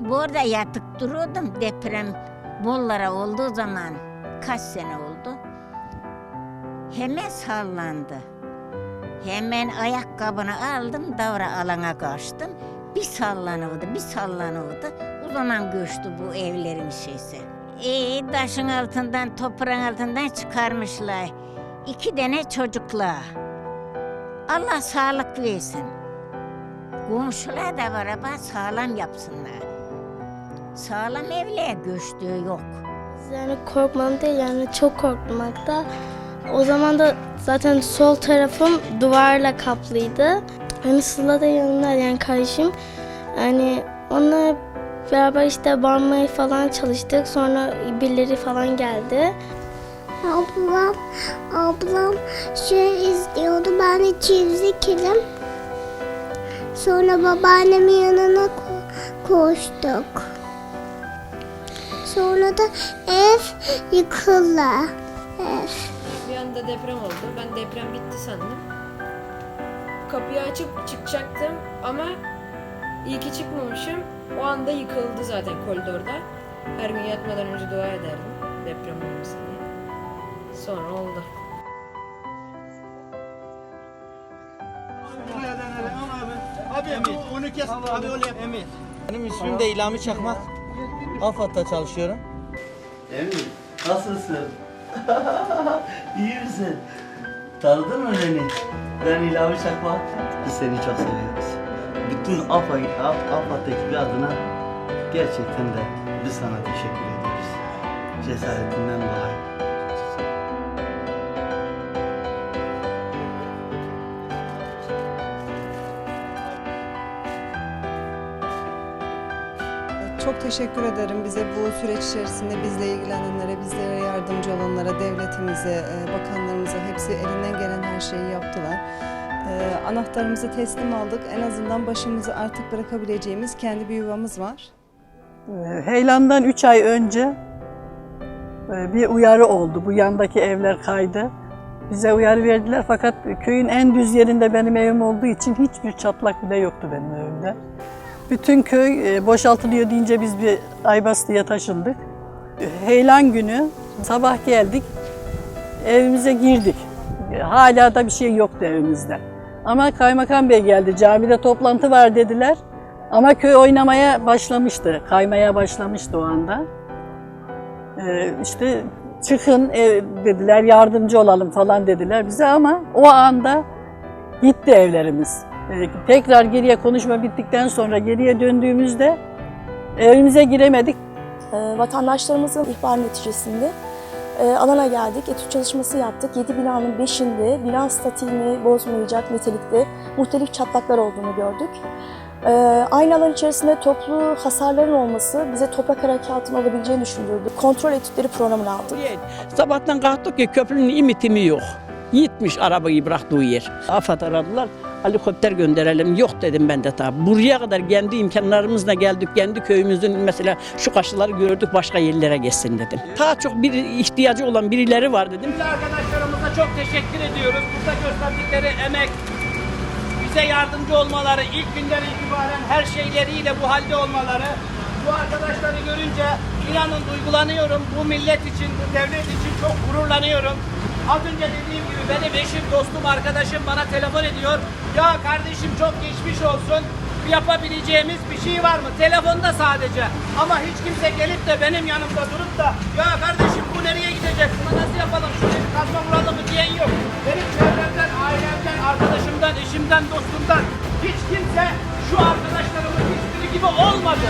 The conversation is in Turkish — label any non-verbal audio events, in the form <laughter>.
Burada yatıp duruyordum deprem bollara olduğu zaman kaç sene oldu. Hemen sallandı. Hemen ayakkabını aldım davra alana kaçtım. Bir sallanıyordu, bir sallanıyordu. O zaman göçtü bu evlerin şeysi. İyi taşın altından, toprağın altından çıkarmışlar. İki tane çocuklar. Allah sağlık versin. Komşular da var ama sağlam yapsınlar. Sağlam evliye göçtüğü yok. Yani korkmam değil yani çok korktum hatta. O zaman da zaten sol tarafım duvarla kaplıydı. Hani Sıla da yanımda yani kardeşim. Yani onunla beraber işte bağırmaya falan çalıştık. Sonra birileri falan geldi. Ablam, ablam şey izliyordu. Ben de çizgilim. Sonra babaannemin yanına ko- koştuk. Sonra da ev yıkıldı. Ev. Bir anda deprem oldu. Ben deprem bitti sandım. Kapıyı açıp çıkacaktım ama iyi ki çıkmamışım. O anda yıkıldı zaten koridorda. Her gün yatmadan önce dua ederdim deprem olmasın diye. Sonra oldu. Abi bu- onu kes. Abi öyle yap. Emin. Benim ismim de İlhami Çakmak. AFAD'da çalışıyorum. Emin, nasılsın? <laughs> İyi misin? Tanıdın mı beni? Ben İlhami Çakmak. Biz seni çok seviyoruz. Bütün AFA, Af- AFAD ekibi adına gerçekten de biz sana teşekkür ediyoruz. Cesaretinden dolayı. Çok teşekkür ederim bize bu süreç içerisinde bizle ilgilenenlere, bizlere yardımcı olanlara, devletimize, e, bakanlarımıza hepsi elinden gelen her şeyi yaptılar. E, Anahtarımızı teslim aldık. En azından başımızı artık bırakabileceğimiz kendi bir yuvamız var. Ee, Heyelan'dan 3 ay önce e, bir uyarı oldu. Bu yandaki evler kaydı. Bize uyarı verdiler fakat köyün en düz yerinde benim evim olduğu için hiçbir çatlak bile yoktu benim evimde. Bütün köy e, boşaltılıyor deyince biz bir Aybastı'ya taşındık. Heyelan günü sabah geldik, evimize girdik. Hala da bir şey yoktu evimizde. Ama kaymakam bey geldi, camide toplantı var dediler. Ama köy oynamaya başlamıştı, kaymaya başlamıştı o anda. Ee, işte çıkın ev dediler, yardımcı olalım falan dediler bize ama o anda gitti evlerimiz. Ee, tekrar geriye konuşma bittikten sonra geriye döndüğümüzde evimize giremedik. E, vatandaşlarımızın ihbar neticesinde e, alana geldik, etüt çalışması yaptık. 7 binanın 5'inde bina statiğini bozmayacak nitelikte muhtelif çatlaklar olduğunu gördük. E, aynı alan içerisinde toplu hasarların olması bize toprak harekatının olabileceğini düşündürdü. Kontrol etütleri programını aldık. Sabahtan kalktık ki köprünün imitimi yok. Gitmiş arabayı bıraktığı yer. AFAD aradılar. Helikopter gönderelim. Yok dedim ben de tabi. Buraya kadar kendi imkanlarımızla geldik. Kendi köyümüzün mesela şu kaşıları gördük başka yerlere geçsin dedim. Daha çok bir ihtiyacı olan birileri var dedim. Arkadaşlarımıza çok teşekkür ediyoruz. Burada gösterdikleri emek, bize yardımcı olmaları, ilk günden itibaren her şeyleriyle bu halde olmaları. Bu arkadaşları görünce inanın duygulanıyorum. Bu millet için, bu devlet için çok gururlanıyorum. Az önce dediğim gibi benim eşim, dostum, arkadaşım bana telefon ediyor. Ya kardeşim çok geçmiş olsun. Yapabileceğimiz bir şey var mı? Telefonda sadece. Ama hiç kimse gelip de benim yanımda durup da ya kardeşim bu nereye gidecek? Buna nasıl yapalım? Şuraya bir kazma vuralım mı diyen yok. Benim çevremden, ailemden, arkadaşımdan, eşimden, dostumdan hiç kimse şu arkadaşlarımın hiçbiri gibi olmadı.